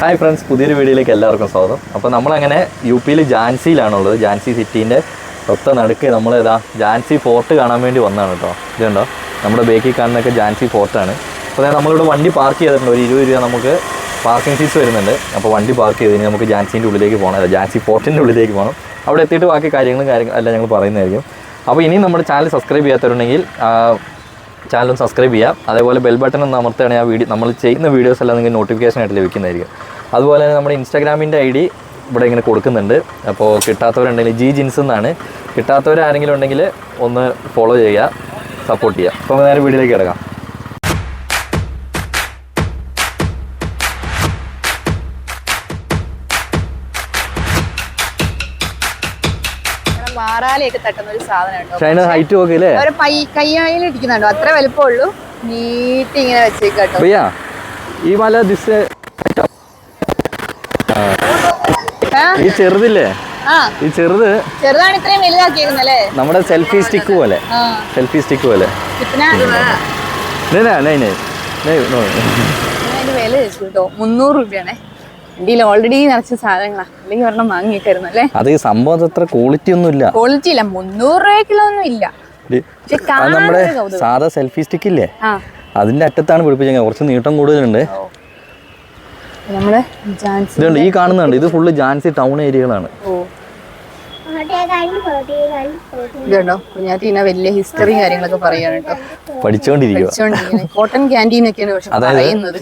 Hi friends പുതിയൊരു വീഡിയോയിലേക്ക് എല്ലാവർക്കും സ്വാഗതം. അപ്പോൾ നമ്മളങ്ങനെ യു പിയിൽ ജാൻസിയിലാണുള്ളത്. ജാൻസി സിറ്റീന്റെ തൊത്ത നടുക്ക് നമ്മൾ ഏതാ ജാൻസി ഫോർട്ട് കാണാൻ വേണ്ടി വന്നതാണ് കേട്ടോ. ഇതുണ്ടോ? നമ്മുടെ ബേക്കിൽ കാണുന്നതൊക്കെ ജാൻസി ഫോർട്ടാണ്. അപ്പോൾ അതായത് നമ്മളിവിടെ വണ്ടി പാർക്ക് ചെയ്തിട്ടുണ്ട്. ഒരു ഇരുപത് രൂപ നമുക്ക് പാർക്കിംഗ് ഫീസ് വരുന്നുണ്ട്. അപ്പോൾ വണ്ടി പാർക്ക് ചെയ്ത് കഴിഞ്ഞാൽ നമുക്ക് ജാൻസിന്റെ ഉള്ളിലേക്ക് പോകണം. അല്ല ജാൻസി ഫോർട്ടിന്റെ ഉള്ളിലേക്ക് പോകണം. അവിടെ എത്തിയിട്ട് ബാക്കി കാര്യങ്ങളും കാര്യങ്ങളും എല്ലാം ഞങ്ങൾ പറയുന്നതായിരിക്കും. അപ്പോൾ ഇനിയും നമ്മുടെ ചാനൽ സബ്സ്ക്രൈബ് ചെയ്യാത്തവരുണ്ടെങ്കിൽ ചാനലും സബ്സ്ക്രൈബ് ചെയ്യാം അതേപോലെ ബെൽ ബട്ടൺ ഒന്ന് അമർത്തുകയാണെങ്കിൽ ആ വീഡിയോ നമ്മൾ ചെയ്യുന്ന വീഡിയോസ് എല്ലാം നിങ്ങൾക്ക് നോട്ടിഫിക്കേഷൻ ആയിട്ട് ലഭിക്കുന്നതായിരിക്കും. അതുപോലെ തന്നെ നമ്മുടെ ഇൻസ്റ്റാഗ്രാമിന്റെ ഐ ഡി ഇവിടെ ഇങ്ങനെ കൊടുക്കുന്നുണ്ട്. അപ്പോൾ കിട്ടാത്തവരുണ്ടെങ്കിൽ ജി ജിൻസ് എന്നാണ്. കിട്ടാത്തവരാരെങ്കിലും ഉണ്ടെങ്കിൽ ഒന്ന് ഫോളോ ചെയ്യുക സപ്പോർട്ട് ചെയ്യുക. അപ്പോൾ നേരെ വീഡിയോയിലേക്ക് കിടക്കാം. ഇവിടെ മാറാലയൊക്കെ തട്ടുന്ന ഒരു സാധനം ഹൈറ്റ് നോക്കില്ലേ ഒരു പൈ കയ്യായിൽ ഇരിക്കുന്നുണ്ടോ. അത്ര വലുപ്പമുള്ളൂ. നീട്ടി ഇങ്ങനെ വെച്ചേക്കാട്ടോ ഈ മല ദിസ്? ഈ ചെറുതില്ലേ? ഈ ചെറുത് ചെറുതാണ് ഇത്രയും വലുതാക്കിയേക്കുന്നല്ലേ? നമ്മുടെ സെൽഫി സ്റ്റിക്ക് പോലെ. സെൽഫി സ്റ്റിക്ക് പോലെ. നേ നേ നേ നേ നേ നോ അതിന്റെ വില ചോദിച്ചു കേട്ടോ. മുന്നൂറ് രൂപയാണേ. വണ്ടിയിൽ ഓൾറെഡി നിറച്ച സാധനങ്ങളാ. അല്ലെങ്കിൽ ഒരെണ്ണം വാങ്ങിയേക്കായിരുന്നു അല്ലേ അത് ഈ സംഭവം അത്ര ക്വാളിറ്റി ഒന്നും ഇല്ല. ക്വാളിറ്റി ഇല്ല. മുന്നൂറ് രൂപയ്ക്കുള്ളതൊന്നും ഇല്ല. നമ്മുടെ സാധാ സെൽഫി സ്റ്റിക്ക് ഇല്ലേ? ആ. അതിന്റെ അറ്റത്താണ് പിടിപ്പിച്ചത് കുറച്ച് നീട്ടം കൂടുതലുണ്ട്. നമ്മൾ ജാൻസി ഇതുണ്ട് ഈ കാണുന്നുണ്ട്. ഇത് ഫുള്ള് ജാൻസി ടൗൺ ഏരിയകളാണ്. ഓ. ഇതുണ്ടോ കുഞ്ഞാറ്റി ഇങ്ങനെ വലിയ ഹിസ്റ്ററി കാര്യങ്ങളൊക്കെ പറയാണ് പഠിച്ചോണ്ടിരിക്കും പഠിച്ചുകൊണ്ടിരിക്കുക പഠിച്ചോണ്ടിരിക്കുന്നത് കോട്ടൺ ക്യാന്റീൻ ഒക്കെയാണ് പക്ഷെ അതായത് പറയുന്നത്.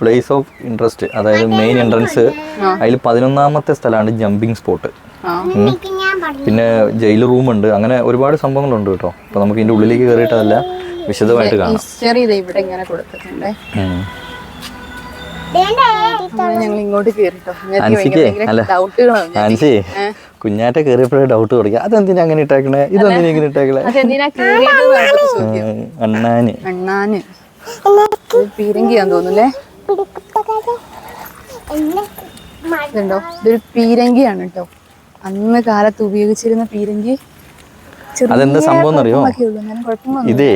പ്ലേസ് ഓഫ് ഇൻട്രസ്റ്റ് അതായത് മെയിൻ എൻട്രൻസ് അതിൽ പതിനൊന്നാമത്തെ സ്ഥലമാണ് ജമ്പിങ് സ്പോട്ട് പിന്നെ ജയിൽ റൂമുണ്ട് അങ്ങനെ ഒരുപാട് സംഭവങ്ങളുണ്ട് കേട്ടോ. അപ്പോൾ നമുക്ക് ഇതിന്റെ ഉള്ളിലേക്ക് കയറിയിട്ടതല്ല അതെല്ലാം വിശദമായിട്ട് കാണാം. ആൻസി കുഞ്ഞാറ്റ കയറിയപ്പോഴേ ഡൗട്ട് തുടങ്ങി. അതെന്തിനാ അങ്ങനെ ഇട്ടേക്കണേ? ഇതെന്തിനാ ഇങ്ങനെ ഇട്ടേക്കണേ? അണ്ണാന്. അണ്ണാന്. പീരങ്കിയാന്ന് തോന്നുന്നല്ലേ ഇതുണ്ടോ? ഇതൊരു പീരങ്കിയാണ് കേട്ടോ. അന്ന് കാലത്ത് ഉപയോഗിച്ചിരുന്ന പീരങ്കി. അതെന്ത് സംഭവം അറിയോ ഇതേ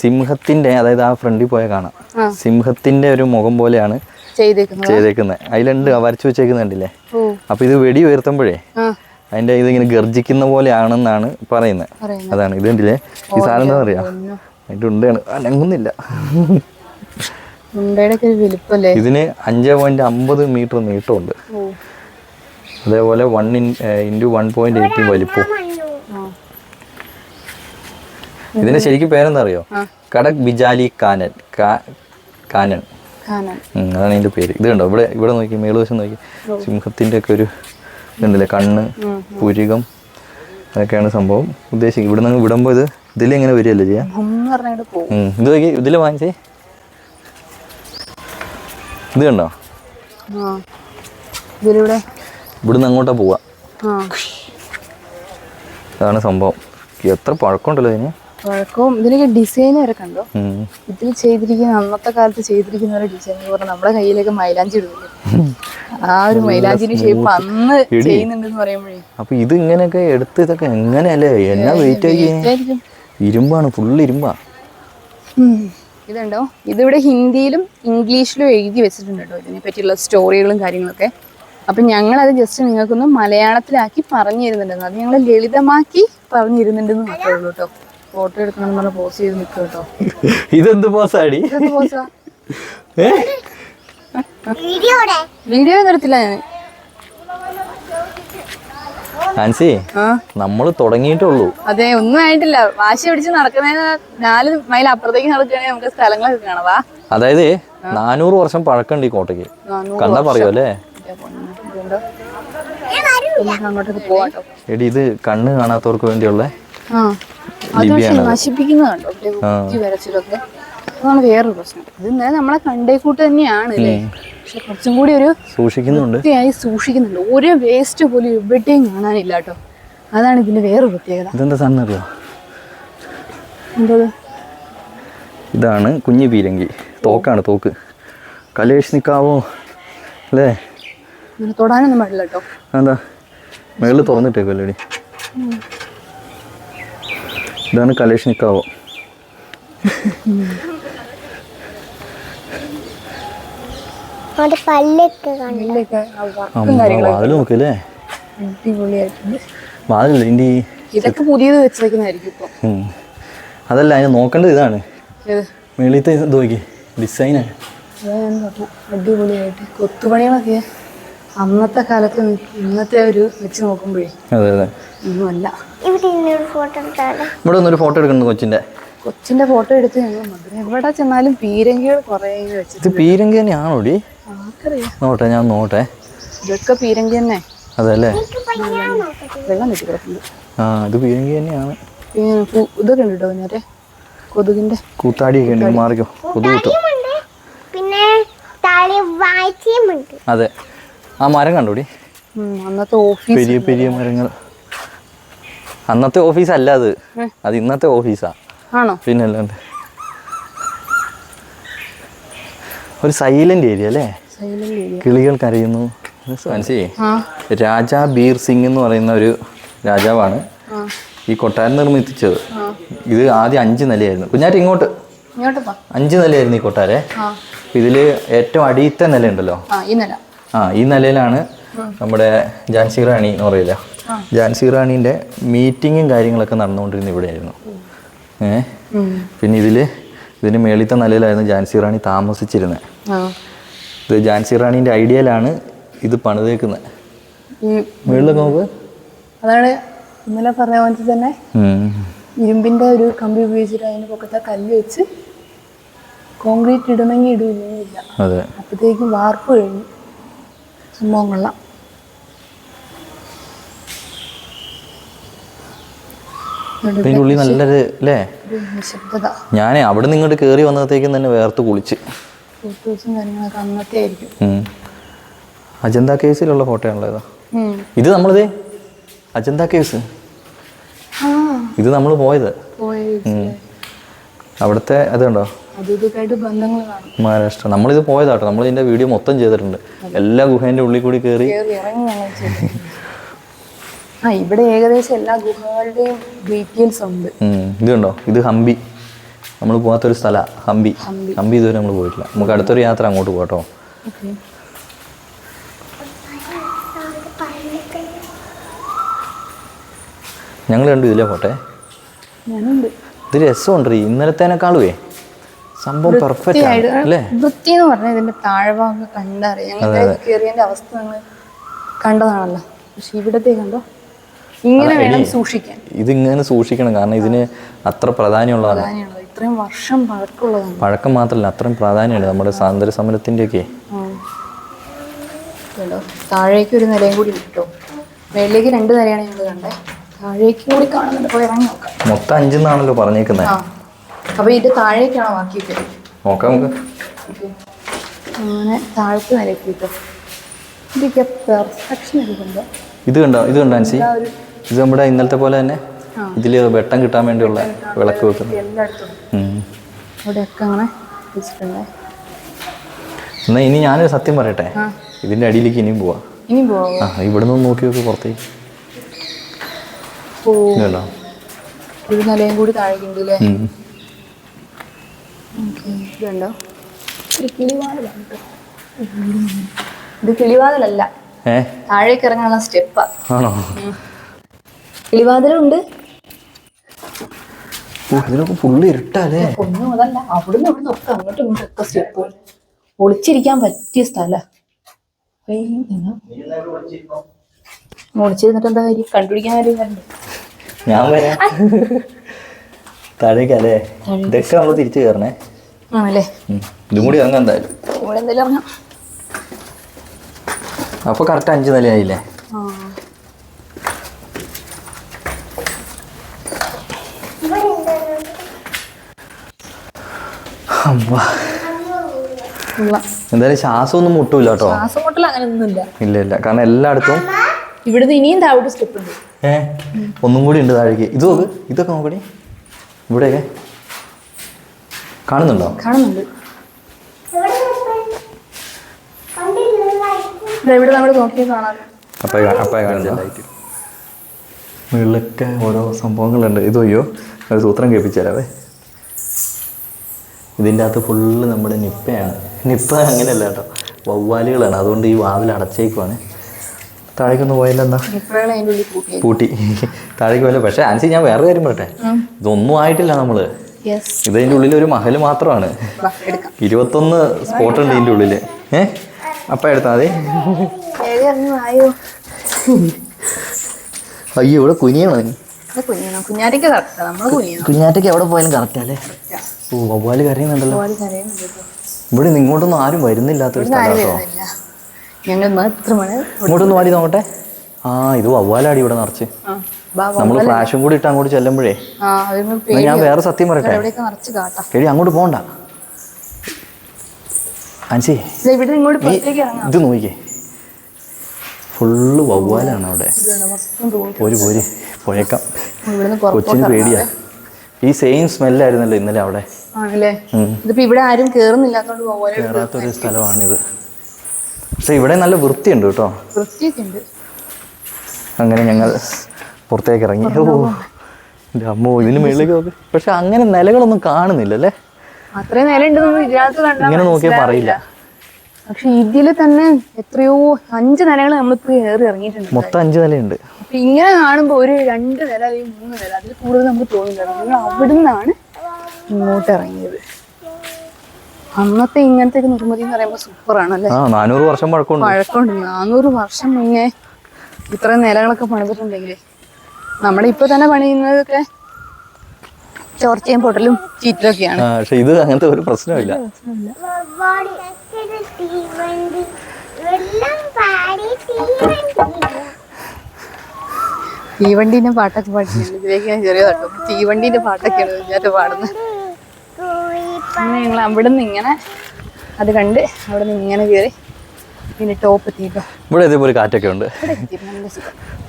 സിംഹത്തിന്റെ അതായത് ആ ഫ്രണ്ടിൽ പോയ കാണാം. സിംഹത്തിന്റെ ഒരു മുഖം പോലെയാണ് ചെയ്തേക്കുന്നത്. അതിലുണ്ട് വരച്ചു വെച്ചേക്കുന്നുണ്ടല്ലേ അപ്പൊ ഇത് വെടി ഉയർത്തുമ്പോഴേ അതിന്റെ ഇതിങ്ങനെ ഗർജിക്കുന്ന പോലെയാണെന്നാണ് പറയുന്നത്. അതാണ് ഇത് കണ്ടില്ലേ? ഈ സാധനം എന്താ പറയാ. അതിന്റെ ഉണ്ടാണ് അനങ്ങുന്നില്ല ഉണ്ടയുടെ ഒക്കെ ഒരു വലിപ്പല്ലേ ഇതിന് അഞ്ച് പോയിന്റ് അമ്പത് മീറ്റർ നീട്ടമുണ്ട്. അതേപോലെ one in into one point eight വലിപ്പം ഇതിന് ഇതിന്റെ ശരിക്കും പേരെന്താ അറിയോ കടക് ബിജാലി കാനൻ. കാനൻ. അതാണ് ഇതിന്റെ പേര്. ഇത് കണ്ടോ? ഇവിടെ ഇവിടെ നോക്കി മേളുവശം നോക്കി. സിംഹത്തിന്റെ ഒക്കെ ഒരു ഇതുണ്ടല്ലേ? കണ്ണ് പുരികം അതൊക്കെയാണ് സംഭവം. ഉദ്ദേശിക്കുന്നത്. ഇവിടെ നിന്ന് വിടുമ്പോൾ ഇത് ഇതിലിങ്ങനെ വരികയല്ലേ ചെയ്യാം? ഇത് നോക്കി ഇതിൽ വാങ്ങിച്ചേ? ഇത് കണ്ടോ? ഇതിലൂടെ ഇവിടുന്ന് അങ്ങോട്ടാ പോവാ. അതാണ് സംഭവം. എത്ര പഴക്കമുണ്ടല്ലോ ഇതിന്. പഴക്കവും ഇതിനൊക്കെ ഡിസൈൻ വരെ കണ്ടോ. ഇതിൽ ചെയ്തിരിക്കുന്ന അന്നത്തെ കാലത്ത് ചെയ്തിരിക്കുന്ന ഒരു ഡിസൈൻ എന്ന് പറഞ്ഞാൽ നമ്മുടെ കയ്യിലേക്ക് മൈലാഞ്ചി ഇടുന്നു ആ ഒരു മൈലാഞ്ചിന്റെ ഷേപ്പ് അന്ന് ചെയ്യുന്നുണ്ടെന്ന് പറയുമ്പോഴേ. അപ്പൊ ഇത് ഇങ്ങനെയൊക്കെ എടുത്ത് ഇതൊക്കെ എങ്ങനെയല്ലേ? എന്നാ വെയിറ്റ് ആക്കി ഇതായിരിക്കും. ഇരുമ്പാണ് ഫുള്ള് ഇരുമ്പാ. ഇതുണ്ടോ? ഇതിവിടെ ഹിന്ദിയിലും ഇംഗ്ലീഷിലും എഴുതി വെച്ചിട്ടുണ്ട് കേട്ടോ. ഇതിനെ പറ്റിയുള്ള സ്റ്റോറികളും കാര്യങ്ങളൊക്കെ. അപ്പം ഞങ്ങളത് ജസ്റ്റ് നിങ്ങൾക്കൊന്ന് മലയാളത്തിലാക്കി പറഞ്ഞു തരുന്നുണ്ടെന്ന് അത് ഞങ്ങൾ ലളിതമാക്കി പറഞ്ഞു തരുന്നുണ്ടെന്ന് മാത്രമേ ഉള്ളൂ കേട്ടോ. ഫോട്ടോ എടുക്കണം പറഞ്ഞ പോസ്റ്റ് ചെയ്ത് നിൽക്കും കേട്ടോ. ഇതെന്ത് പോസാടി വീഡിയോ പോസാ? വീഡിയോ നിർത്തില്ല ഞാൻ ആൻസി നമ്മൾ തുടങ്ങിയിട്ടുള്ളൂ അതെ ഒന്നും ആയിട്ടില്ല. വാശി പിടിച്ച് നടക്കുന്നതിന് നാല് മൈൽ അപ്പുറത്തേക്ക് നടക്കുകയാണെങ്കിൽ നമുക്ക് സ്ഥലങ്ങളൊക്കെ കാണാം. വാ. അതായത് നാനൂറ് വർഷം പഴക്കമുണ്ട് ഈ കോട്ടയ്ക്ക്. കണ്ടാ പറയോ അല്ലേ എടി ഇത് കണ്ണ് കാണാത്തവർക്ക് വേണ്ടിയുള്ള നശിപ്പിക്കുന്നതുണ്ടോ? കുത്തി വരച്ചിലൊക്കെ അതാണ് വേറൊരു പ്രശ്നം. ഇത് ഇന്നലെ നമ്മളെ കണ്ടേ കൂട്ട് തന്നെയാണ് അല്ലേ? പക്ഷെ കുറച്ചും കൂടി ഒരു സൂക്ഷിക്കുന്നുണ്ട്. വൃത്തിയായി സൂക്ഷിക്കുന്നുണ്ട്. ഒരു വേസ്റ്റ് പോലും എവിടെയും കാണാനില്ല കേട്ടോ. അതാണ് ഇതിന്റെ വേറൊരു പ്രത്യേകത. ഇതെന്താ സാധനം അറിയോ? എന്തോ ഇതാണ് കുഞ്ഞു പീരങ്കി. തോക്കാണ് തോക്ക്. കലേഷ് നിക്കാവോ അല്ലേ തൊടാനൊന്നും പാടില്ല കേട്ടോ. എന്താ മേളിൽ തുറന്നിട്ടേക്കല്ലേ അല്ലേ ഇതാണ് കലേഷ് നിക്കാവോ അവിടെ പല്ലൊക്കെ കാണും ഇതിലൊക്കെ ആ വർക്കും കാര്യങ്ങളൊക്കെ വാതിൽ നോക്കല്ലേ അടിപൊളിയായിട്ടുണ്ട്. വാതിലല്ല ഇതിന്റെ ഈ ഇതൊക്കെ പുതിയത് വെച്ചേക്കുന്നതായിരിക്കും. അതല്ല അതിന് നോക്കേണ്ടത് ഇതാണ്. മേളിത്തെ ഇത് നോക്കി ഡിസൈന്. അതാ ഞാൻ പറഞ്ഞു അടിപൊളിയായിട്ട്. കൊത്തുപണികളൊക്കെ അന്നത്തെ കാലത്ത് ഇന്നത്തെ ഒരു വെച്ച് നോക്കുമ്പോഴേ. അതെ അതെ. ഒന്നുമല്ല ഇവിടെ ഫോട്ടോ എടുത്താലേ? ഇവിടെ ഒന്നൊരു ഫോട്ടോ എടുക്കുന്നു കൊച്ചിന്റെ കൊച്ചിന്റെ ഫോട്ടോ എടുത്ത് ഞങ്ങൾ എവിടെ ചെന്നാലും പീരങ്കികൾ കുറേ വെച്ചിട്ട് പീരങ്കി തന്നെയാണോ ഡി ആർക്കറിയാം നോട്ടെ ഞാൻ നോട്ടെ. ഇതൊക്കെ പീരങ്കി തന്നെ. അതല്ലേ? വെള്ളം ആ ഇത് പീരങ്കി തന്നെയാണ്. ഇതൊക്കെ ഉണ്ട് കേട്ടോ നേരെ. കൊതുകിന്റെ. കൂത്താടിയൊക്കെ ഉണ്ട് മാറിക്കോ. കൊതു കിട്ടും. പിന്നെ അതെ. ആ മരം കണ്ടോടി? അന്നത്തെ ഓഫീസ് പെരിയ പെരിയ മരങ്ങൾ. അന്നത്തെ ഓഫീസ് അല്ല അത് അത് ഇന്നത്തെ ഓഫീസാ. ആണോ? പിന്നെ അല്ലാണ്ട് ഒരു സൈലന്റ് ഏരിയ അല്ലേ? സൈലന്റ് ഏരിയ കിളികൾ കരയുന്നു. മനസ്സിലേ ആ. രാജാ ബീർ സിംഗ് എന്ന് പറയുന്ന ഒരു രാജാവാണ് ആ. ഈ കൊട്ടാരം നിർമ്മിച്ചത് ഇത് ആദ്യം അഞ്ച് നിലയായിരുന്നു. കുഞ്ഞാറ്റ് ഇങ്ങോട്ട്. അഞ്ച് നിലയായിരുന്നു ഈ കൊട്ടാരെ. ഇതിൽ ഏറ്റവും അടിയത്തെ നില ഉണ്ടല്ലോ ഈ നില. ആ ഈ നിലയിലാണ് നമ്മുടെ ജാൻസി റാണി എന്ന് പറയില്ല. ജാൻസി റാണീന്റെ മീറ്റിങ്ങും കാര്യങ്ങളൊക്കെ നടന്നുകൊണ്ടിരുന്ന ഇവിടെയായിരുന്നു. ഏഹ്. പിന്നെ ഇതിൽ ഇതിന് മേളിത്തെ നിലയിലായിരുന്നു ജാൻസി റാണി താമസിച്ചിരുന്നത് ഇത് ജാൻസി റാണിന്റെ ഐഡിയയിലാണ് ഇത് പണിതേക്കുന്നത് ഈ നോക്ക്. അതാണ് ഇന്നലെ പറഞ്ഞ പോലെ തന്നെ. ഇരുമ്പിന്റെ ഒരു കമ്പി ഉപയോഗിച്ചിട്ട് അതിന് പൊക്കത്തെ കല്ല് വെച്ച് കോൺക്രീറ്റ് ഇടണമെങ്കിൽ ഇടുന്നില്ല അതെ. അപ്പോഴത്തേക്കും വാർപ്പ് കഴിഞ്ഞു. സംഭവം കൊള്ളാം. ഇതിന്റെ ഉള്ളിൽ നല്ലൊരു അല്ലേ ഞാൻ ഞാനേ അവിടെ നിന്ന് ഇങ്ങോട്ട് കയറി വന്നത്തേക്കും തന്നെ വേർത്ത് കുളിച്ച്. അജന്ത കേസിലുള്ള ഫോട്ടോ ആണല്ലോ ഇതാ നമ്മളിതേ? അജന്ത കേസ്? ഇത് നമ്മൾ പോയത്. അവിടുത്തെ അതുണ്ടോ? മഹാരാഷ്ട്ര. നമ്മളിത് പോയതാട്ടോ. നമ്മൾ ഇതിന്റെ വീഡിയോ മൊത്തം ചെയ്തിട്ടുണ്ട്. എല്ലാ ഗുഹേന്റെ ഉള്ളിൽ കൂടി കയറി കയറി ഇറങ്ങി ഞങ്ങൾ ചെയ്തു ആ ഇവിടെ ഏകദേശം എല്ലാ ഗുഹകളുടെയും ഡീറ്റെയിൽസ് ഉണ്ട്. ഇതുണ്ടോ? ഇത് ഹംപി. നമ്മൾ പോകാത്തൊരു സ്ഥല ഹംപി. ഹംപി. ഇതുവരെ നമ്മൾ പോയിട്ടില്ല. നമുക്ക് അടുത്തൊരു യാത്ര അങ്ങോട്ട് പോകട്ടോ ഞങ്ങൾ കണ്ടു ഇതിലേ പോട്ടെ. ഇത് രസമുണ്ട് ഇന്നലത്തേനെക്കാളുവേ സംഭവം പെർഫെക്റ്റ് ആണ് അല്ലേ? വൃത്തി എന്ന് പറഞ്ഞാൽ ഇതിന്റെ താഴ്ഭാഗം കണ്ടറിയാം. അവസ്ഥ കണ്ടതാണല്ലോ. പക്ഷെ ഇവിടത്തെ കണ്ടോ? ഇങ്ങനെ വേണം സൂക്ഷിക്കാൻ. ഇതിങ്ങനെ സൂക്ഷിക്കണം. കാരണം ഇതിന് അത്ര പ്രാധാന്യമുള്ളതാണ്. ഇത്രയും വർഷം പഴക്കമുള്ളതാണ്. പഴക്കം മാത്രമല്ല അത്രയും പ്രാധാന്യമുണ്ട് നമ്മുടെ സ്വാതന്ത്ര്യ സമരത്തിന്റെയൊക്കെ താഴേക്ക് ഒരു നിലയും കൂടി കിട്ടും മേളിലേക്ക് രണ്ട് നിലയാണ് ഞങ്ങൾ കണ്ടേ. താഴേക്ക് കൂടി കാണുന്നുണ്ട്. പോയി ഇറങ്ങി നോക്കാം. മൊത്തം അഞ്ചെന്നാണല്ലോ പറഞ്ഞേക്കുന്നത് ആ. അപ്പൊ ഇതിന്റെ താഴേക്കാണോ ബാക്കിയൊക്കെ? നോക്കാം നമുക്ക്. അങ്ങനെ താഴത്തെ നിലയ്ക്ക് കിട്ടും ഇതൊക്കെ പെർഫെക്ഷൻ എടുക്കുമ്പോൾ ഇത് കണ്ടോ? ഇത് കണ്ടോ അൻസി? ഇത് നമ്മുടെ ഇന്നലത്തെ പോലെ തന്നെ. ഇതിൽ വെട്ടം കിട്ടാൻ വേണ്ടിയുള്ള വിളക്ക് വെക്കുന്നത്. എന്നാ ഇനി ഞാനൊരു സത്യം പറയട്ടെ? ഇതിന്റെ അടിയിലേക്ക് ഇനിയും പോവാം. ആ ഇവിടെ നിന്ന് നോക്കി നോക്കി പുറത്തേക്ക്. ഒരു നിലയും കൂടി ഇതുണ്ടോ? ഒരു കിളിവാതിലാണ് ഇത് കിളിവാതിലല്ല. താഴേക്ക് ഇറങ്ങാനുള്ള സ്റ്റെപ്പാ. ആണോ? കിളിവാതിലുണ്ട്. ഇതിനൊക്കെ ഫുള്ള് ഇരുട്ടല്ലേ? ഒന്നും അതല്ല. അവിടുന്ന് ഇവിടുന്ന് ഒക്കെ അങ്ങോട്ടും ഇങ്ങോട്ടും ഒക്കെ സ്റ്റെപ്പ് ഒളിച്ചിരിക്കാൻ പറ്റിയ സ്ഥല. ഒളിച്ചിരുന്നിട്ട് എന്താ കാര്യം? കണ്ടുപിടിക്കാൻ കാര്യം ഞാൻ വരാം. താഴേക്കല്ലേ ഇതൊക്കെ നമ്മൾ തിരിച്ചു കയറണേ ആണല്ലേ? ഇതും കൂടി ഇറങ്ങാം എന്തായാലും. ഇവിടെ എന്തായാലും ഇറങ്ങാം. അപ്പോൾ കറക്റ്റ് അഞ്ച് നിലയായില്ലേ ആ അമ്മാ. ഉള്ള എന്തായാലും ശ്വാസം ഒന്നും മുട്ടൂല കേട്ടോ. ശ്വാസം മുട്ടൽ അങ്ങനെ ഒന്നുമില്ല ഇല്ല ഇല്ല. കാരണം എല്ലായിടത്തും ഇവിടുന്ന് ഇനിയും താഴോട്ട് സ്റ്റെപ്പ് ഉണ്ട്. ഏ? ഒന്നും കൂടി ഉണ്ട് താഴേക്ക്. ഇത് നോക്ക് ഇതൊക്കെ നോക്കടി ഇവിടെയൊക്കെ. കാണുന്നുണ്ടോ? കാണുന്നുണ്ട്. ഇവിടെ നമ്മൾ നോക്കിയാൽ കാണാം. അപ്പായ അപ്പായ കാണില്ല മുകളിലൊക്കെ ഓരോ സംഭവങ്ങളുണ്ട്. ഇത് അയ്യോ. ഒരു സൂത്രം കേൾപ്പിച്ചു തരാവേ ഇതിന്റെ അകത്ത് ഫുള്ള് നമ്മുടെ നിപ്പയാണ്. നിപ്പ അങ്ങനെയല്ല കേട്ടോ. വവ്വാലുകളാണ്. അതുകൊണ്ട് ഈ വാതിൽ അടച്ചേക്കുവാണ്. താഴേക്കൊന്ന് പോയില്ല എന്നാ ഇപ്പോഴാണ് അതിന്റെ പൂട്ടി. താഴേക്ക് പോയില്ല. പക്ഷേ ആൻസി ഞാൻ വേറെ കാര്യം പറയട്ടെ? ഇതൊന്നും ആയിട്ടില്ല നമ്മൾ ഇതിന്റെ ഉള്ളിൽ ഒരു മഹൽ മാത്രമാണ്. ഇരുപത്തൊന്ന് സ്പോട്ട് ഉണ്ട് ഇതിന്റെ ഉള്ളിൽ. ഏ? അപ്പം എടുത്താൽ മതി. അയ്യോ. ഇവിടെ കുനിയണോ കുഞ്ഞാറ്റയ്ക്ക് എവിടെ പോയാലും കറക്റ്റല്ലേ ഓ വവ്വാൽ കരയുന്നുണ്ടല്ലോ. ഇവിടെ നിന്ന് ഇങ്ങോട്ടൊന്നും ആരും വരുന്നില്ലാത്തൊരു ഇവിടുന്ന് ആരും സ്ഥലം കേട്ടോ വരുന്നില്ല. ഞങ്ങൾ മാത്രമാണ് ഇങ്ങോട്ടൊന്ന് വാടി നോക്കട്ടെ ആ ഇത് വവ്വാലാടി ഇവിടെ നിറച്ച്. നമ്മൾ ഫ്ലാഷും കൂടി ഇട്ട് അങ്ങോട്ട് ചെല്ലുമ്പോഴേ. ഞാൻ വേറെ സത്യം പറയട്ടെ? എടി അങ്ങോട്ട് പോകണ്ട അൻസി ഇത് നോക്കിയേ നോക്കിക്കേ. ഫുള്ള് വവ്വാലാണ് അവിടെ. പോര് പോര്. പോയേക്കാം. കൊച്ചിന് പേടിയാ. ഈ സെയിം സ്മെല്ലായിരുന്നല്ലോ ഇന്നലെ അവിടെ. ആണല്ലേ. ഇതിപ്പോ ഇവിടെ ആരും കേറുന്നില്ലാത്തോണ്ട് കയറാത്തൊരു സ്ഥലമാണിത്. പക്ഷെ ഇവിടെ നല്ല വൃത്തിയുണ്ട് കേട്ടോ. അങ്ങനെ ഞങ്ങൾ പുറത്തേക്ക് ഇറങ്ങി. ഓ അമ്മോ ഇതിന് മുകളിലേക്ക് നോക്ക് പക്ഷെ അങ്ങനെ നിലകളൊന്നും കാണുന്നില്ല അല്ലേ അത്രയും നില ഇങ്ങനെ നോക്കിയാൽ പറയില്ല. പക്ഷെ ഇതിൽ തന്നെ എത്രയോ അഞ്ച് നിലകൾ നമ്മളിപ്പോ കയറി ഇറങ്ങിയിട്ടുണ്ട്. മൊത്തം അഞ്ച് നിലയുണ്ട്. അപ്പൊ ഇങ്ങനെ കാണുമ്പോൾ ഒരു രണ്ട് നില അല്ലെങ്കിൽ മൂന്ന് നില അതിൽ കൂടുതൽ നമുക്ക് തോന്നില്ല. നമ്മൾ അവിടെ നിന്നാണ് ഇങ്ങോട്ട് ഇറങ്ങിയത്. അന്നത്തെ ഇങ്ങനത്തെ നിർമ്മിതി എന്ന് പറയുമ്പോൾ സൂപ്പറാണ് അല്ലേ? നാനൂറ് വർഷം പഴക്കമുണ്ട്. പഴക്കമുണ്ട്. നാനൂറ് വർഷം മുന്നേ ഇത്രയും നിലകളൊക്കെ പണിതിട്ടുണ്ടെങ്കിൽ നമ്മളിപ്പോ ഇപ്പൊ തന്നെ പണിയുന്നതൊക്കെ ചോർച്ചയും പൊട്ടലും ചീറ്റലൊക്കെയാണ്. പക്ഷെ ഇത് അങ്ങനത്തെ ഒരു പ്രശ്നമില്ല. തീവണ്ടിന്റെ പാട്ടൊക്കെ പാടിയാണ് ഇതിലേക്ക് ഞാൻ ചെറിയ തട്ടും. തീവണ്ടീന്റെ പാട്ടൊക്കെയാണ് ഇതിനകത്ത് പാടുന്നത്. അങ്ങനെ ഞങ്ങൾ അവിടെ നിന്ന് ഇങ്ങനെ അത് കണ്ട് അവിടെ നിന്ന് ഇങ്ങനെ കയറി പിന്നെ ടോപ്പ് എത്തിയിട്ടോ ഇവിടെ ഇതേപോലെ കാറ്റൊക്കെ ഉണ്ട്. മറ്റേ എന്താ നല്ല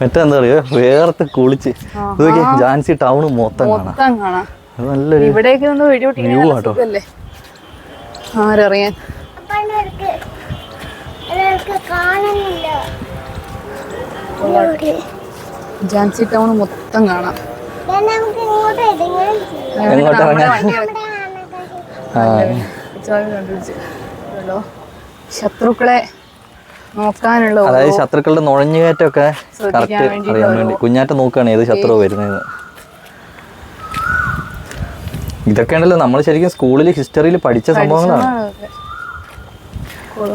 മറ്റെന്താ പറയുക വേർത്ത് കുളിച്ച്. ഇത് ജാൻസി ടൗൺ മൊത്തം കാണാം. മൊത്തം കാണാം. നല്ലൊരു ഇവിടേക്ക് ആട്ടോ. ആരറിയാൻ? അപ്പൊ എനിക്ക് എനിക്ക് കാണുന്നില്ല ജാൻസി ടൗൺ മൊത്തം കാണാം. ഞാൻ നമുക്ക് ഇങ്ങോട്ട് ഏതെങ്കിലും എങ്ങോട്ട് ഇറങ്ങാൻ ശത്രുക്കളെ നോക്കാനുള്ള അതായത് ശത്രുക്കളുടെ നുഴഞ്ഞുകയറ്റമൊക്കെ കറക്റ്റ് അറിയാൻ വേണ്ടി. കുഞ്ഞാറ്റ നോക്കുകയാണ് ഏത് ശത്രു വരുന്നത്. ഇതൊക്കെ ഉണ്ടല്ലോ നമ്മൾ ശരിക്കും സ്കൂളിൽ ഹിസ്റ്ററിയിൽ പഠിച്ച സംഭവങ്ങളാണ്.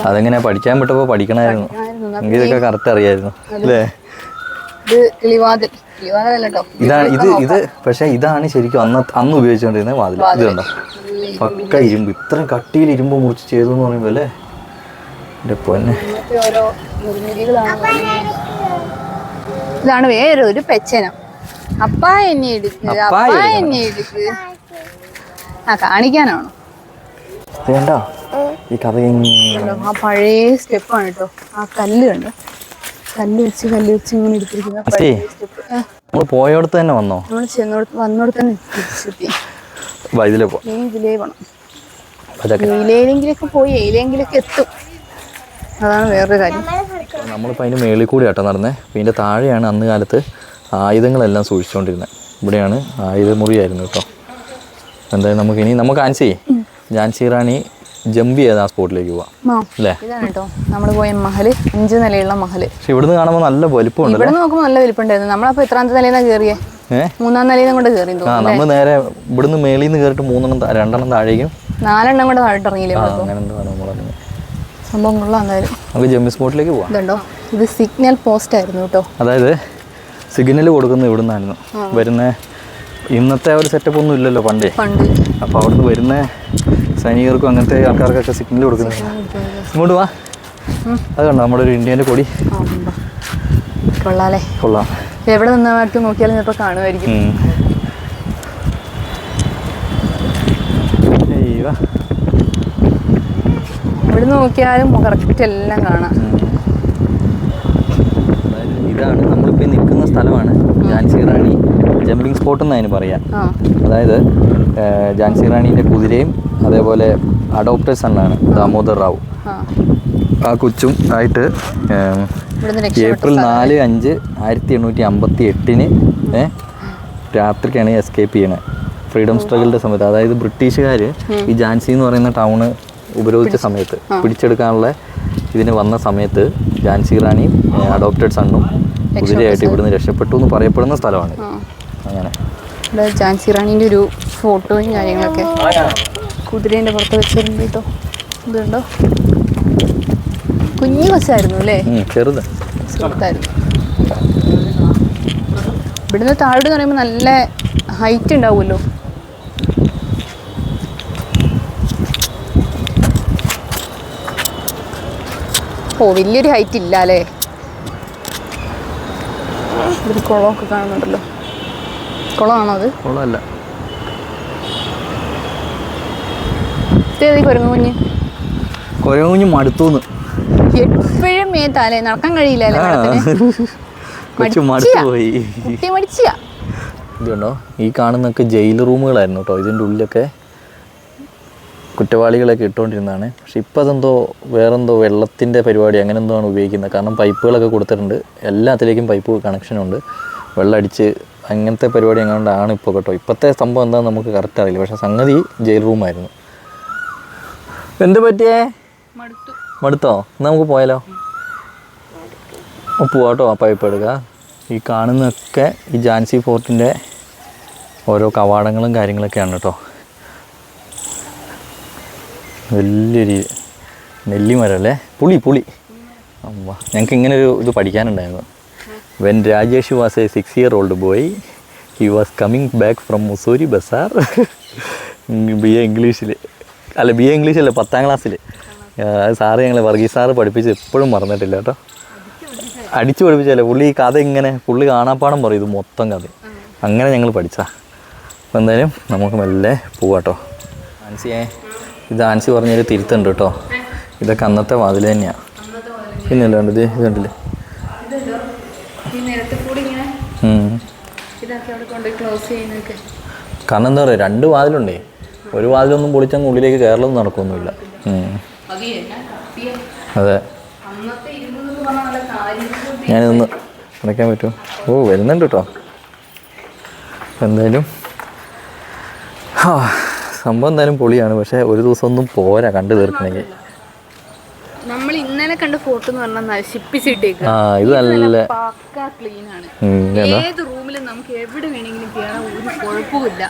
അതെങ്ങനെ പഠിക്കാൻ വിട്ടപ്പോ പഠിക്കണമായിരുന്നു ആയിരുന്നു. എനിക്ക് ഇതൊക്കെ കറക്റ്റ് അറിയായിരുന്നു അല്ലേ? ഇതാണ് ഇത് ഇത് പക്ഷെ ഇതാണ് ശരിക്കും അന്ന് അന്ന് ഉപയോഗിച്ചുകൊണ്ടിരുന്ന വാതിൽ ഇത് കണ്ടോ? പക്ക ഇരുമ്പ്. ഇത്രയും കട്ടിയിൽ ഇരുമ്പ് മുറിച്ച് ചെയ്തു എന്ന് പറയുമ്പോൾ അല്ലേ? പൊന്നെ. ഇതാണ് വേറെ ഒരു പെച്ചനം. അപ്പാ എന്നെ എടുക്കുക അപ്പാ എന്നെ എടുക്കുക ആ കാണിക്കാനാണോ? വേണ്ടോ ഈ കഥ? ആ പഴയ സ്റ്റെപ്പാണ് കേട്ടോ. ആ കല്ല് കണ്ടോ? കല്ല് വെച്ച് കല്ല് വെച്ച് ഇങ്ങനെ എടുത്തിരിക്കുന്ന പോയോടത്ത് തന്നെ വന്നോ? നമ്മൾ ചെന്നോടത്ത് വന്നോടത്ത് തന്നെ ഇതിലേ പോണം. പോയി എയിലെങ്കിലൊക്കെ എത്തും. അതാണ് വേറൊരു കാര്യം. നമ്മളിപ്പോൾ അതിന്റെ മേളിൽ കൂടി ആട്ടോ നടന്നേ. അപ്പോൾ ഇതിന്റെ താഴെയാണ് അന്ന് കാലത്ത് ആയുധങ്ങളെല്ലാം സൂക്ഷിച്ചുകൊണ്ടിരുന്നത് ഇവിടെയാണ് ആയുധമുറിയായിരുന്നു കേട്ടോ. എന്തായാലും നമുക്ക് ഇനി നമുക്ക് ആൻസി ജാൻസി റാണി ജമ്പ് ചെയ്ത് ആ സ്പോട്ടിലേക്ക് പോവാം. അല്ലേ? ഇതാണ് കേട്ടോ. നമ്മൾ പോയ മഹൽ അഞ്ച് നിലയുള്ള മഹൽ. പക്ഷെ ഇവിടുന്ന് കാണുമ്പോൾ നല്ല വലിപ്പമുണ്ട് ഇവിടെ നോക്കുമ്പോൾ നല്ല വലിപ്പുണ്ടായിരുന്നു. നമ്മളപ്പോ എത്രാമത്തെ നിലയിലാണ് കയറിയേ മൂന്നാം നിലയിൽ നിന്ന് കൊണ്ട് കയറി ആ തോന്നുന്നു നമ്മൾ നേരെ ഇവിടുന്ന് മേളിൽ നിന്ന് കയറിയിട്ട് മൂന്നെണ്ണം രണ്ടെണ്ണം താഴേക്കും. നാലെണ്ണം കൊണ്ട് താഴോട്ട് ഇറങ്ങിയില്ലേ? അങ്ങനെ സംഭവം കൊള്ളാം എന്തായാലും നമുക്ക് ജമ്പ് സ്പോട്ടിലേക്ക് പോവാം. ഇതുണ്ടോ? ഇത് സിഗ്നൽ പോസ്റ്റ് ആയിരുന്നു കേട്ടോ. അതായത് സിഗ്നൽ കൊടുക്കുന്നത് ഇവിടുന്നായിരുന്നു. വരുന്ന ഇന്നത്തെ ഒരു സെറ്റപ്പ് ഒന്നും ഇല്ലല്ലോ പണ്ടേ. പണ്ട്. അപ്പോൾ അവിടുന്ന് വരുന്ന സൈനികർക്കും അങ്ങനത്തെ ആൾക്കാർക്കൊക്കെ സിഗ്നൽ കൊടുക്കുന്നത്. ഇങ്ങോട്ട് വാ. അത് കണ്ടോ? നമ്മുടെ ഒരു ഇന്ത്യന്റെ കൊടി. കൊള്ളാലേ കൊള്ളാം എവിടെ നിന്നായിട്ട് നോക്കിയാലും ചിലപ്പോൾ കാണുമായിരിക്കും ഉം. ഏയ് വാ. ഇവിടെ നോക്കിയാലും കറക്റ്റ് എല്ലാം കാണാം. ഇതാണ് നമ്മളിപ്പോൾ നിൽക്കുന്ന സ്ഥലമാണ്. ഝാൻസി റാണി ജമ്പിങ് സ്പോട്ട് എന്ന് അതിന് പറയാം. അതായത് ഝാൻസി റാണീന്റെ കുതിരയും അതേപോലെ അഡോപ്റ്റഡ് സണ്ണാണ് ദാമോദർ റാവു. ആ. കൊച്ചും ആയിട്ട് ഏപ്രിൽ നാല് അഞ്ച് ആയിരത്തി എണ്ണൂറ്റി അമ്പത്തി എട്ടിന് രാത്രിക്കാണ് എസ്കേപ്പ് ചെയ്യണത് ഫ്രീഡം സ്ട്രഗിളിന്റെ സമയത്ത്. അതായത് ബ്രിട്ടീഷുകാർ ഈ ജാൻസി എന്ന് പറയുന്ന ടൗണ് ഉപരോധിച്ച സമയത്ത് പിടിച്ചെടുക്കാനുള്ള ഇതിന് വന്ന സമയത്ത് ജാൻസി റാണിയും അഡോപ്റ്റഡ് സണ്ണും കുതിരയായിട്ട് ഇവിടുന്ന് രക്ഷപ്പെട്ടു എന്ന് പറയപ്പെടുന്ന സ്ഥലമാണ്. അങ്ങനെ. ഇവിടെ ജാൻസി റാണീന്റെ ഒരു ഫോട്ടോയും കാര്യങ്ങളൊക്കെ. കുതിരേന്റെ പുറത്ത് വെച്ചിട്ടുണ്ട് കേട്ടോ. ഇതുണ്ടോ? കുഞ്ഞു ബസ്സായിരുന്നു അല്ലേ? ചെറുത്. ചെറുതായിരുന്നു. ഇവിടുന്ന് താഴോട്ട് എന്ന് പറയുമ്പോൾ നല്ല ഹൈറ്റ് ഉണ്ടാവുമല്ലോ. ഓ വലിയൊരു ഹൈറ്റ് ഇല്ല അല്ലേ ഒരു കുളമൊക്കെ കാണുന്നുണ്ടല്ലോ. കുളമാണോ അത്? കുളമല്ല. ഇതേത് കുരങ്ങ് കുഞ്ഞ് കുരങ്ങുഞ്ഞ് മടുത്തൂന്ന്. എപ്പോഴും മേത്താലേ നടക്കാൻ കഴിയില്ല അല്ലേ മേഡത്തിന്? കൊച്ചു മടിച്ചിയാ. മടുത്തു പോയി കുട്ടി മടിച്ചിയാ. ഇതുണ്ടോ? ഈ കാണുന്നൊക്കെ ജയിൽ റൂമുകളായിരുന്നു കേട്ടോ ഇതിന്റെ ഉള്ളിലൊക്കെ കുറ്റവാളികളൊക്കെ ഇട്ടുകൊണ്ടിരുന്നതാണ്. പക്ഷെ ഇപ്പോൾ അതെന്തോ വേറെന്തോ വെള്ളത്തിന്റെ പരിപാടി അങ്ങനെ എന്തോ ആണ് ഉപയോഗിക്കുന്നത്. കാരണം പൈപ്പുകളൊക്കെ കൊടുത്തിട്ടുണ്ട്. എല്ലാത്തിലേക്കും പൈപ്പ് കണക്ഷനുണ്ട്. വെള്ളം അടിച്ച് അങ്ങനത്തെ പരിപാടി എങ്ങാണ്ടാണ് ഇപ്പോൾ കേട്ടോ. ഇപ്പോഴത്തെ സംഭവം എന്താണെന്ന് നമുക്ക് കറക്റ്റ് അറിയില്ല. പക്ഷെ സംഗതി ജയിൽ റൂമായിരുന്നു എന്ത് പറ്റിയേ? മടുത്തു. എന്നാൽ നമുക്ക് പോയാലോ? പോവാട്ടോ ആ പൈപ്പ് എടുക്കുക ഈ കാണുന്നൊക്കെ ഈ ജാൻസി ഫോർട്ടിന്റെ ഓരോ കവാടങ്ങളും കാര്യങ്ങളൊക്കെയാണ് കേട്ടോ. വലിയൊരു നെല്ലിമരം അല്ലേ പുളി പുളി. അമ്മ ഞങ്ങൾക്ക് ഇങ്ങനെ ഒരു ഇത് പഠിക്കാനുണ്ടായിരുന്നു. When Rajesh was a six year old boy he was coming back from Mussoorie bazaar B A ഇംഗ്ലീഷിൽ അല്ല ബി എ ഇംഗ്ലീഷ് അല്ല പത്താം ക്ലാസ്സിൽ സാറ് ഞങ്ങളെ വർഗീസ് സാറ് പഠിപ്പിച്ച് എപ്പോഴും മറന്നിട്ടില്ല കേട്ടോ. അടിച്ചു പഠിപ്പിച്ചല്ലേ പുള്ളി ഈ കഥ ഇങ്ങനെ പുള്ളി കാണാപ്പാടം പറയും ഇത് മൊത്തം കഥ. അങ്ങനെ ഞങ്ങൾ പഠിച്ചാ. അപ്പോൾ എന്തായാലും നമുക്ക് മെല്ലെ പോവാട്ടോ. ആൻസിയെ ഇത് ആൻസി പറഞ്ഞൊരു തിരുത്തുണ്ട് കേട്ടോ. ഇതൊക്കെ അന്നത്തെ വാതിൽ തന്നെയാണ് പിന്നെ അല്ലാണ്ട് ഇത് ഇതുണ്ടല്ലേ കാരണം എന്താ പറയുക രണ്ട് വാതിലുണ്ടേ. ഒരു വാതിലൊന്നും പൊളിച്ചങ്ങ് ഉള്ളിലേക്ക് കയറലൊന്നും നടക്കൊന്നുമില്ല. അത്. ഞാനിതൊന്ന് അടയ്ക്കാൻ പറ്റുമോ? ഓ വരുന്നുണ്ട് കേട്ടോ. എന്തായാലും. ഹാ, സംഭവം എന്തായാലും പൊളിയാണ് പക്ഷേ ഒരു ദിവസം ഒന്നും പോരാ കണ്ടു തീർക്കണമെങ്കിൽ. നമ്മൾ ഇന്നലെ കണ്ട ഫോട്ടോ എന്ന് പറഞ്ഞാൽ നശിപ്പിച്ചിട്ടേക്ക് ആ ഇത് നല്ല പക്ക ക്ലീൻ ആണ്. ഏത് റൂമിലും നമുക്ക് എവിടെ വേണമെങ്കിലും കയറാൻ ഒരു കുഴപ്പമില്ല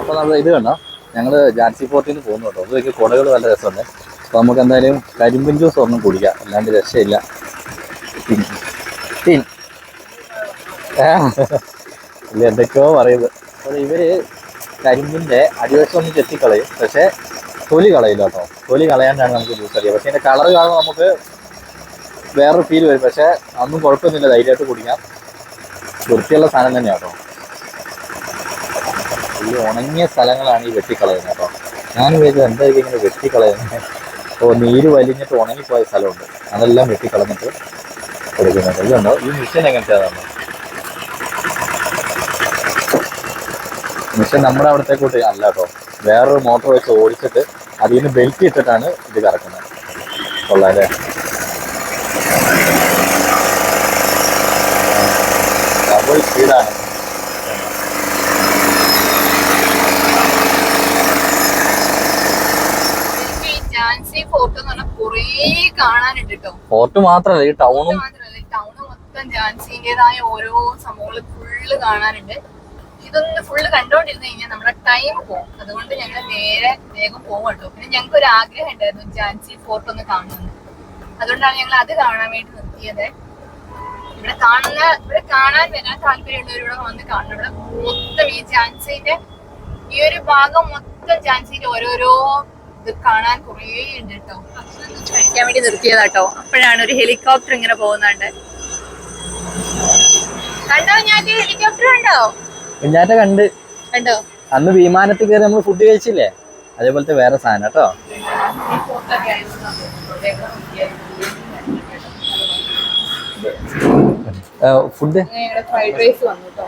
അപ്പോൾ നമ്മൾ ഇത് കണ്ടോ? ഞങ്ങൾ ജാൻസി ഫോർട്ടിൽ നിന്ന് പോകുന്നു കേട്ടോ. അതൊക്കെ കുടകൾ നല്ല രസമുണ്ട് അപ്പോൾ നമുക്ക് എന്തായാലും കരിമ്പിൻ ജ്യൂസ് ഒന്നും കുടിക്കാം. അല്ലാണ്ട് രക്ഷയില്ല. ഇല്ല എന്തൊക്കെയോ പറയുന്നത് അപ്പോൾ ഇവർ കരിമ്പിന്റെ അടിവശം ഒന്ന് ചെത്തിക്കളയും. പക്ഷേ തൊലി കളയില്ല കേട്ടോ. തൊലി കളയാണ്ടാണ് നമുക്ക് ജ്യൂസ് അറിയുക പക്ഷേ ഇതിന്റെ കളർ കാണുമ്പോൾ നമുക്ക് വേറൊരു ഫീൽ വരും. പക്ഷേ അതൊന്നും കുഴപ്പമൊന്നുമില്ല. ധൈര്യമായിട്ട് കുടിക്കാം. വൃത്തിയുള്ള സാധനം തന്നെയാണ് കേട്ടോ. ഈ ഉണങ്ങിയ സ്ഥലങ്ങളാണ് ഈ വെട്ടിക്കളയുന്നത് കേട്ടോ. ഞാൻ വിചാരിച്ചത് എന്തായിരിക്കും ഇങ്ങനെ വെട്ടിക്കളയുന്നത്? അപ്പോൾ നീര് വലിഞ്ഞിട്ട് ഉണങ്ങിപ്പോയ സ്ഥലമുണ്ട്. അതെല്ലാം വെട്ടിക്കളഞ്ഞിട്ട് കൊടുക്കുന്നുണ്ട് ഇതുണ്ടോ? ഈ മിഷൻ എങ്ങനത്തെയാണ് മിഷൻ നമ്മുടെ അവിടുത്തെ കൂട്ടി അല്ല കേട്ടോ. വേറൊരു മോട്ടോർ വെച്ച് ഓടിച്ചിട്ട് അതിൽ നിന്ന് ബെൽറ്റ് ഇട്ടിട്ടാണ് ഇത് കറക്കുന്നത്. കൊള്ളാം അല്ലേ? ഡബിൾ സ്പീഡാണ് ഫോർട്ട് മാത്രല്ല ഈ ടൗണും ടൗണ് മൊത്തം ജാൻസിന്റേതായ ഓരോ സംഭവങ്ങൾ ഫുള്ള് കാണാനുണ്ട്. ഇതൊന്ന് ഫുള്ള് കണ്ടോണ്ടിരുന്നു കഴിഞ്ഞാൽ നമ്മുടെ ടൈം പോകും അതുകൊണ്ട് ഞങ്ങൾ നേരെ വേഗം പോകട്ടോ കേട്ടോ. പിന്നെ ഞങ്ങൾക്ക് ഒരു ആഗ്രഹം ഉണ്ടായിരുന്നു ജാൻസി ഫോർട്ട് ഒന്ന് കാണുന്നത് അതുകൊണ്ടാണ് ഞങ്ങൾ അത് കാണാൻ വേണ്ടി നിർത്തിയത്. ഇവിടെ കാണുന്ന ഇവിടെ കാണാൻ വരാൻ താല്പര്യമുള്ളവരിവിടെ വന്ന് കാണണം. ഇവിടെ മൊത്തം ഈ ജാൻസിന്റെ ഈ ഒരു ഭാഗം മൊത്തം ജാൻസിന്റെ ഓരോരോ ഇത് കാണാൻ കുറേ ഉണ്ട് കേട്ടോ. കഴിക്കാൻ വേണ്ടി നിർത്തിയതാട്ടോ അപ്പോഴാണ് ഒരു ഹെലികോപ്റ്റർ ഇങ്ങനെ പോകുന്നുണ്ട് കണ്ടോ. ഞാൻ ഹെലികോപ്റ്റർ കണ്ടോ? കുഞ്ഞാറ്റ കണ്ട്. കണ്ടോ? അന്ന് വിമാനത്തിൽ കയറി നമ്മൾ ഫുഡ് കഴിച്ചില്ലേ? അതേപോലത്തെ വേറെ സാധനം കേട്ടോ. ഫുഡ് ഫ്രൈഡ് റൈസ് വന്നു കേട്ടോ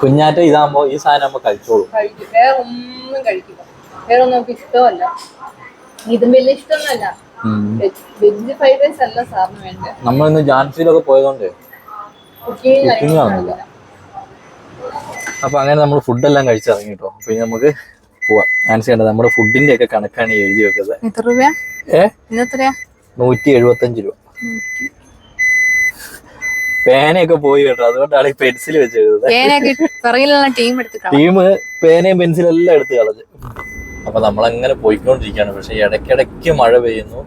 കുഞ്ഞാറ്റ ഇതാകുമ്പോ ഈ സാധനം ആകുമ്പോ കഴിച്ചോളൂ. വേറെ ഒന്നും കഴിക്കില്ല. വേറെ ഒന്നും നമുക്ക് ഇഷ്ടമല്ല. ഇതും വലിയ ഇഷ്ടമൊന്നുമല്ല. വെജ് ഫ്രൈഡ് റൈസ് അല്ല സാറിന് വേണ്ടത് നമ്മളിന്ന് ജാൻസിയിലൊക്കെ പോയതുകൊണ്ട് കുക്കിംഗ് Cooking അപ്പോൾ അങ്ങനെ നമ്മൾ ഫുഡെല്ലാം കഴിച്ചിറങ്ങി കേട്ടോ അപ്പോൾ ഇനി നമുക്ക് പോവാം. ആൻസി കണ്ടത് നമ്മുടെ ഫുഡിന്റെ ഒക്കെ കണക്കാണ് എഴുതി വെക്കുന്നത്. എത്ര എഴുപത്തി ഏ? എത്രയാ? നൂറ്റി എഴുപത്തഞ്ച് രൂപ. പേനയൊക്കെ പോയി കേട്ടോ. അതുകൊണ്ടാണ് ഈ പെൻസിൽ വെച്ച് എഴുതുന്നത്. പേനയൊക്കെ ടീം എടുത്ത് ടീം പേനയും പെൻസിലും എല്ലാം എടുത്ത് കളഞ്ഞു. അപ്പൊ നമ്മളങ്ങനെ പോയിക്കൊണ്ടിരിക്കുകയാണ്. പക്ഷെ ഇടയ്ക്കിടയ്ക്ക് മഴ പെയ്യുന്നു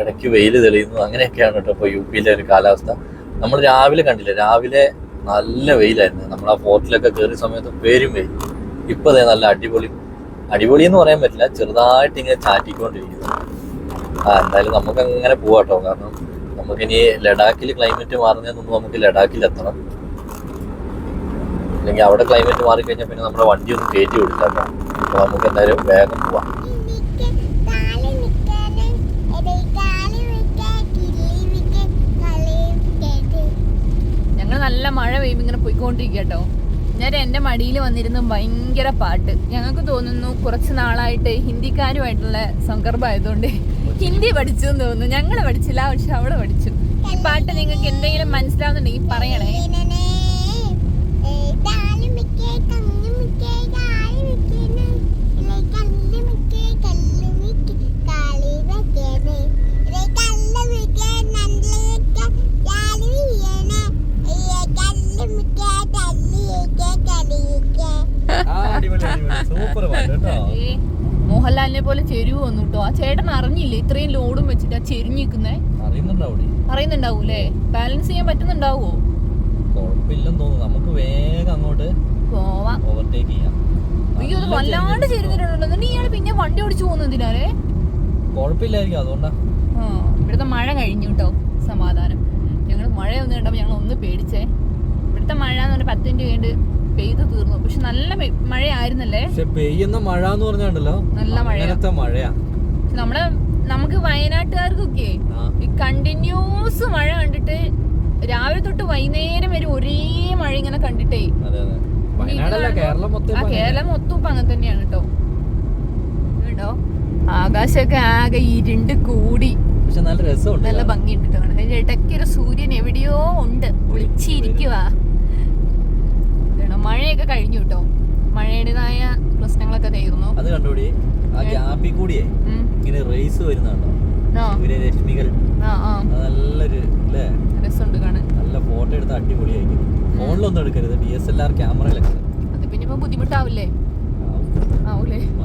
ഇടയ്ക്ക് വെയിൽ തെളിയുന്നു അങ്ങനെയൊക്കെയാണ് കേട്ടോ ഇപ്പൊ യു പിയിലെ ഒരു കാലാവസ്ഥ. നമ്മൾ രാവിലെ കണ്ടില്ല രാവിലെ നല്ല വെയിലായിരുന്നു. നമ്മൾ ആ ഫോർട്ടിലൊക്കെ കയറിയ സമയത്ത് പേരും വെയിൽ. ഇപ്പൊ ദേ നല്ല അടിപൊളി. അടിപൊളി എന്ന് പറയാൻ പറ്റില്ല ചെറുതായിട്ട് ഇങ്ങനെ ചാറ്റിക്കൊണ്ടിരിക്കുന്നു. ആ എന്തായാലും നമുക്ക് അങ്ങനെ പോവാട്ടോ. കാരണം നമുക്കിനി ലഡാക്കിൽ ക്ലൈമറ്റ് മാറുന്നതിന് മുമ്പ് നമുക്ക് ലഡാക്കിൽ എത്തണം അല്ലെങ്കിൽ അവിടെ ക്ലൈമറ്റ് മാറിക്കഴിഞ്ഞാൽ പിന്നെ നമ്മുടെ വണ്ടി ഒന്ന് കയറ്റി വിടില്ല അപ്പോൾ അപ്പൊ നമുക്ക് എന്തായാലും വേഗം പോവാം. ഞങ്ങൾ നല്ല മഴ പെയ്യുമ്പോൾ ഇങ്ങനെ പോയിക്കൊണ്ടിരിക്കുക കേട്ടോ. ഞാൻ എന്റെ മടിയിൽ വന്നിരുന്ന് ഭയങ്കര പാട്ട്. ഞങ്ങൾക്ക് തോന്നുന്നു കുറച്ച് നാളായിട്ട് ഹിന്ദിക്കാരുമായിട്ടുള്ള സങ്കർഭമായതുകൊണ്ട് ഹിന്ദി പഠിച്ചു എന്ന് തോന്നുന്നു. ഞങ്ങൾ പഠിച്ചില്ല പക്ഷെ അവൾ പഠിച്ചു. ഈ പാട്ട് നിങ്ങൾക്ക് എന്തെങ്കിലും മനസ്സിലാവുന്നുണ്ടെങ്കിൽ പറയണേ. മോഹൻലാലിനെ പോലെ ചെരുവ് വന്നു കേട്ടോ ആ ചേട്ടൻ അറിഞ്ഞില്ലേ ഇത്രയും ലോഡും വെച്ചിട്ട് ആ ചെരിഞ്ഞ് നിൽക്കുന്നേ അറിയുന്നുണ്ടാവൂലേ ബാലൻസ് ചെയ്യാൻ പറ്റുന്നുണ്ടാവോ? കുഴപ്പമില്ലെന്ന് തോന്നുന്നു. നമുക്ക് വേഗം അങ്ങോട്ട് പോവാം ഓവർടേക്ക് ചെയ്യാം. അയ്യോ അത് വല്ലാണ്ട് ഇയാൾ പിന്നെ വണ്ടി ഓടിച്ചു പോകുന്നു എന്തിനാലേ കുഴപ്പമില്ലായിരിക്കും അതുകൊണ്ടാ. ആ ഇവിടുത്തെ മഴ കഴിഞ്ഞു കേട്ടോ സമാധാനം. ഞങ്ങൾ മഴ ഒന്ന് കണ്ടപ്പോൾ ഞങ്ങൾ ഒന്ന് പേടിച്ചേ. ഇവിടുത്തെ മഴ എന്ന് പറഞ്ഞാൽ പത്ത് മിനിറ്റ് കഴിഞ്ഞ് പെയ്ത് തീർന്നു. പക്ഷെ നല്ല മഴയായിരുന്നല്ലേ? പക്ഷെ പെയ്യുന്ന മഴ എന്ന് പറഞ്ഞാണ്ടല്ലോ നല്ല അങ്ങനത്തെ മഴയാ. പക്ഷെ നമുക്ക് വയനാട്ടുകാർക്കൊക്കെ. ഈ കണ്ടിന്യൂസ് മഴ കണ്ടിട്ട് രാവിലെ തൊട്ട് വൈകുന്നേരം വരെ ഒരേ മഴ ഇങ്ങനെ കണ്ടിട്ടേ വയനാടല്ല കേരളം മൊത്തം ആ ഇപ്പൊ കേരളം മൊത്തം ഇപ്പൊ അങ്ങനെ തന്നെയാണ് കേട്ടോ കേട്ടോ ആകാശമൊക്കെ ആകെ ഇരുണ്ട് കൂടി. പക്ഷെ നല്ല രസമുണ്ട് നല്ല ഭംഗിയുണ്ട് കേട്ടോ. ഇടയ്ക്ക് ഒരു സൂര്യൻ എവിടെയോ ഉണ്ട്. ഒളിച്ചിരിക്കുക മഴയൊക്കെ കഴിഞ്ഞു കേട്ടോ മഴയുടേതായ പ്രശ്നങ്ങളൊക്കെ തീർന്നു. അത് കണ്ടുപിടി ആ ഗ്യാപ്പിൽ കൂടിയേ. ഇങ്ങനെ റേസ് വരുന്നുണ്ടോ ആ. അത് നല്ലൊരു അല്ലേ നല്ല ഫോട്ടോ എടുത്ത് അടിപൊളിയായിരിക്കും. ഫോണിലൊന്നും എടുക്കരുത്. ഡി എസ് എൽ ആർ ക്യാമറയിലൊക്കെ അത് പിന്നെ ഇപ്പൊ ബുദ്ധിമുട്ടാവില്ലേ?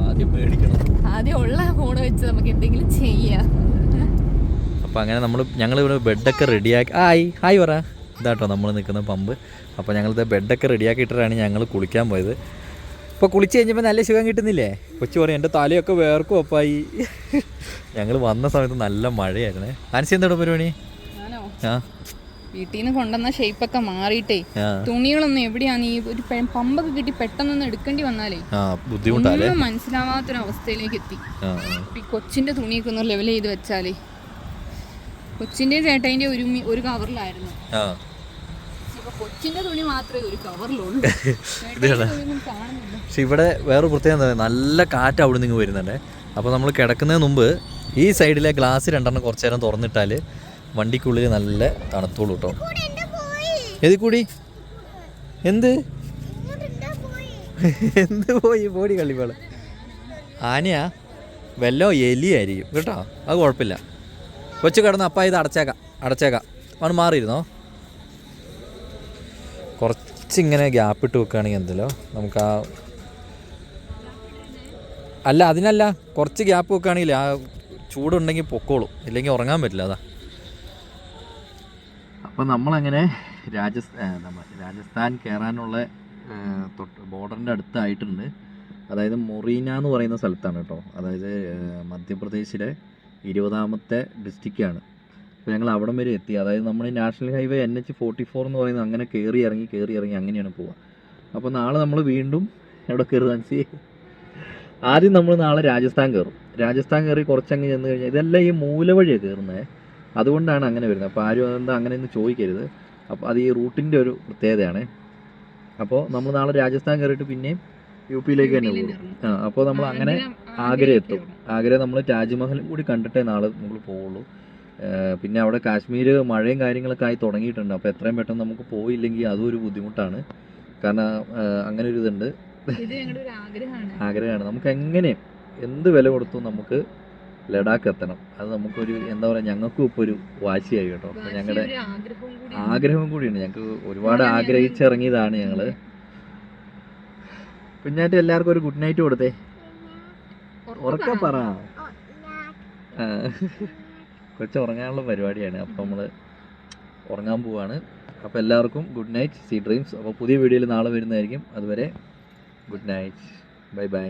ആദ്യം പേടിക്കണം. ആദ്യം ഉള്ള ഫോൺ വെച്ച് നമുക്ക് എന്തെങ്കിലും ചെയ്യാം. അപ്പോൾ അങ്ങനെ നമ്മൾ ഞങ്ങൾ ഞങ്ങളിവിടെ ബെഡൊക്കെ റെഡിയാക്കി ആയി ഹായ് പറ. ഇതാട്ടോ നമ്മൾ നിൽക്കുന്ന പമ്പ്. അപ്പോൾ ഞങ്ങളിത് ബെഡൊക്കെ റെഡിയാക്കിയിട്ടാണ് ഞങ്ങൾ കുളിക്കാൻ പോയത്. ഇപ്പോൾ കുളിച്ച് കഴിഞ്ഞപ്പോൾ നല്ല സുഖം കിട്ടുന്നില്ലേ? കൊച്ചു പറയും എന്റെ തലയൊക്കെ വേർക്കും അപ്പായി. ഞങ്ങൾ വന്ന സമയത്ത് നല്ല മഴയായിരുന്നേ. ആൻസി എന്താ പരിപാടി? ആ. വീട്ടിൽ നിന്ന് കൊണ്ടുവന്ന ഷേപ്പൊക്കെ മാറിയിട്ടേ. തുണികളൊന്നും എവിടെയാണ് ഈ ഒരു പമ്പൊക്കെ കിട്ടി പെട്ടെന്നൊന്ന് എടുക്കേണ്ടി വന്നാലേ ഒന്നും മനസ്സിലാവാത്തൊരവസ്ഥയിലേക്ക് എത്തി. ഇപ്പൊ ഈ കൊച്ചിന്റെ തുണിയൊക്കെ ഒന്ന് ലെവൽ ചെയ്ത് വെച്ചാലേ. കൊച്ചിന്റെ ചേട്ടന്റെ ഒരു ഒരു കവറിലായിരുന്നു ആ. ഇപ്പൊ കൊച്ചിന്റെ തുണി മാത്രമേ ഒരു കവറിലുള്ളൂ. പക്ഷെ ഇവിടെ വേറെ പ്രത്യേകത എന്താ? നല്ല കാറ്റ് അവിടെ നിന്ന് വരുന്നുണ്ട്. അപ്പോൾ നമ്മൾ കിടക്കുന്നതിന് മുമ്പ് ഈ സൈഡിലെ ഗ്ലാസ് രണ്ടെണ്ണം കുറച്ച് നേരം തുറന്നിട്ടാൽ വണ്ടിക്കുള്ളിൽ നല്ല തണുത്തോളൂ കേട്ടോ. എതി കൂടി? എന്ത്? ഇങ്ങോട്ട് എന്താ പോയി? എന്ത് പോയി? പോടി കള്ളിപ്പാൾ. ആനയാ വല്ലോ എലിയായിരിക്കും കേട്ടോ. അത് കുഴപ്പമില്ല. കൊച്ചു കിടന്ന് അപ്പ ഇത് അടച്ചേക്കാം. അടച്ചേക്കാം. അവൻ മാറിയിരുന്നോ? കുറച്ചിങ്ങനെ ഗ്യാപ്പ് ഇട്ട് വെക്കുകയാണെങ്കിൽ എന്തല്ലോ നമുക്ക് ആ അല്ല അതിനല്ല കുറച്ച് ഗ്യാപ്പ് വെക്കുകയാണെങ്കിൽ ആ ചൂടുണ്ടെങ്കിൽ പൊക്കോളും. ഇല്ലെങ്കിൽ ഉറങ്ങാൻ പറ്റില്ല അതാ. അപ്പോൾ നമ്മളങ്ങനെ രാജസ്ഥാൻ രാജസ്ഥാൻ കയറാനുള്ള തൊട്ട് ബോർഡറിന്റെ അടുത്തായിട്ടുണ്ട്. അതായത് മൊറീന എന്ന് പറയുന്ന സ്ഥലത്താണ് കേട്ടോ. അതായത് മധ്യപ്രദേശിലെ ഇരുപതാമത്തെ ഡിസ്ട്രിക്റ്റാണ് അപ്പോൾ ഞങ്ങൾ അവിടം വരെ എത്തി. അതായത് നമ്മൾ national highway N H forty four എന്ന് പറയുന്നത് അങ്ങനെ കയറി ഇറങ്ങി കയറി ഇറങ്ങി അങ്ങനെയാണ് പോവുക. അപ്പോൾ നാളെ നമ്മൾ വീണ്ടും എവിടെ കയറുക സി ആദ്യം നമ്മൾ നാളെ രാജസ്ഥാൻ കയറും രാജസ്ഥാൻ കയറി കുറച്ചങ്ങ് ചെന്ന് കഴിഞ്ഞാൽ ഇതെല്ലാം ഈ മൂലവഴിയാണ് കയറുന്നത് അതുകൊണ്ടാണ് അങ്ങനെ വരുന്നത്. അപ്പോൾ ആരും അതെന്താ അങ്ങനെയൊന്നും ചോദിക്കരുത്. അപ്പോൾ അത് ഈ റൂട്ടിന്റെ ഒരു പ്രത്യേകതയാണ്. അപ്പോൾ നമ്മൾ നാളെ രാജസ്ഥാൻ കയറിയിട്ട് പിന്നെയും യു പിയിലേക്ക് തന്നെ പോകും. ആ അപ്പോൾ നമ്മൾ അങ്ങനെ ആഗ്ര എത്തും. ആഗ്ര നമ്മൾ താജ്മഹലും കൂടി കണ്ടിട്ടേ നാളെ നമ്മൾ പോവുള്ളൂ. പിന്നെ അവിടെ കാശ്മീർ മഴയും കാര്യങ്ങളൊക്കെ ആയി തുടങ്ങിയിട്ടുണ്ട്. അപ്പോൾ എത്രയും പെട്ടെന്ന് നമുക്ക് പോയില്ലെങ്കിൽ അതും ഒരു ബുദ്ധിമുട്ടാണ്. കാരണം അങ്ങനെ ഒരു ഇതുണ്ട്. ആഗ്രഹമാണ്. നമുക്ക് എങ്ങനെയും എന്ത് വില കൊടുത്തും നമുക്ക് ലഡാക്ക് എത്തണം. അത് നമുക്കൊരു എന്താ പറയുക ഞങ്ങൾക്കും ഇപ്പോൾ ഒരു വാശിയായി കേട്ടോ. അപ്പം ഞങ്ങളുടെ ഒരു ആഗ്രഹവും കൂടി ആഗ്രഹം കൂടിയാണ് ഞങ്ങൾക്ക് ഒരുപാട് ആഗ്രഹിച്ചിറങ്ങിയതാണ് ഞങ്ങൾ കുഞ്ഞായിട്ട് എല്ലാവർക്കും ഒരു ഗുഡ് നൈറ്റ് കൊടുത്തേ. ഉറക്കെ പറ. ആ. കൊച്ചു ഉറങ്ങാനുള്ള പരിപാടിയാണ്. അപ്പോൾ നമ്മൾ ഉറങ്ങാൻ പോവാണ്. അപ്പോൾ എല്ലാവർക്കും ഗുഡ് നൈറ്റ് സീ ഡ്രീംസ് അപ്പോൾ പുതിയ വീഡിയോയിൽ നാളെ വരുന്നതായിരിക്കും. അതുവരെ ഗുഡ് നൈറ്റ് ബൈ ബൈ